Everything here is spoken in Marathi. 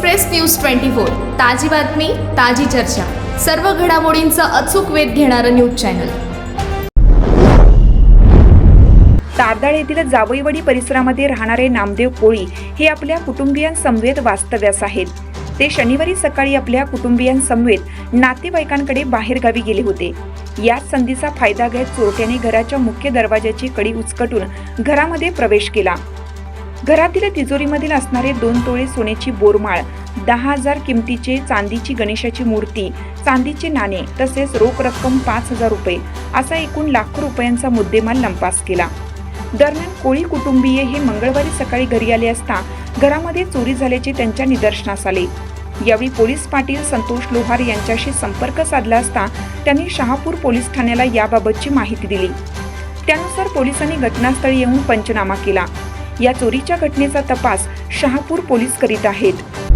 Express news twenty four. ताजी बातमी ताजी चर्चा. सर्व घडामोडींचा अचूक वेध घेणारं न्यूज चॅनल. तारदाळ येथील जावईवाडी परिसरामध्ये राहणारे नामदेव कोळी हे आपल्या कुटुंबियांसमवेत वास्तव्यास आहेत. ते शनिवारी सकाळी आपल्या कुटुंबियांसमवेत नातेवाईकांकडे बाहेरगावी गेले होते. याच संधीचा फायदा घेत चोरट्याने घराच्या मुख्य दरवाजाची कडी उचकटून घरामध्ये प्रवेश केला. घरातील तिजोरीमधील असणारे दोन तोळे सोन्याची बोरमाळ दहा हजार किमतीचे चांदीची गणेशाची मूर्ती चांदीचे नाणे तसेच रोख रक्कम पाच हजार रुपये असा एकूण लाखो रुपयांचा मुद्देमाल लंपास केला. दरम्यान कोळी कुटुंबीय हे मंगळवारी सकाळी घरी आले असता घरामध्ये चोरी झाल्याचे त्यांच्या निदर्शनास आले. यावेळी पोलीस पाटील संतोष लोहार यांच्याशी संपर्क साधला असता त्यांनी शहापूर पोलीस ठाण्याला याबाबतची माहिती दिली. त्यानुसार पोलिसांनी घटनास्थळी येऊन पंचनामा केला. या चोरीच्या घटनेचा तपास शहापूर पोलीस करीत आहेत.